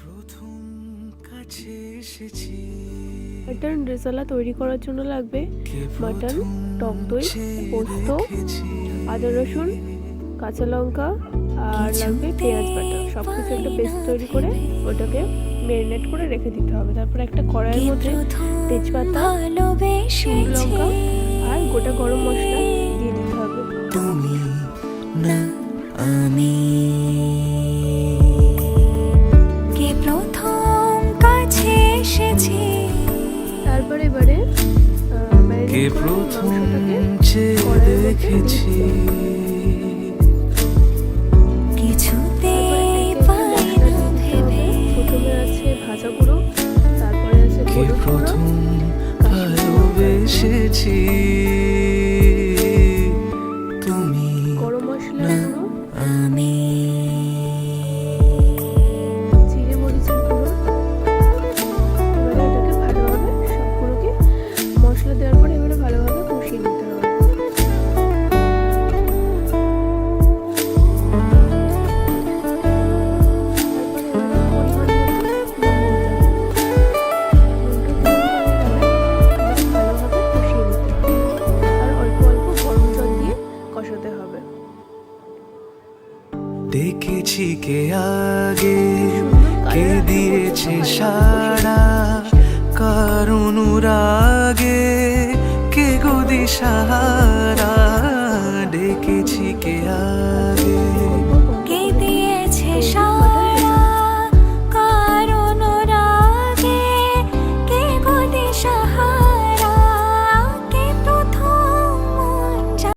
প্রথম কাছে এসেছি। মাটন রেজালা তৈরি করার জন্য লাগবে মাটন টক দই পোস্ত আদা রসুন কাঁচা লঙ্কা আর লাগবে পেঁয়াজ বাটা। সব কিছু একটা পেস্ট তৈরি করে ওটাকে ম্যারিনেট করে রেখে দিতে হবে। তারপর একটা কড়াইয়ের মধ্যে তেজপাতা লঙ্কা আর গোটা গরম মশলা এবারে কে প্রথম মধ্যে দেখেছি? কিছুতে প্রথমে আছে ভাজা গুঁড়ো তারপরে আছে কে প্রথম ভালোবেসেছি? দেখেছি কে আগে কে দিয়েছে সারা কারণ রাগে কে গদি সাহারা ডেকেছি কে আগে।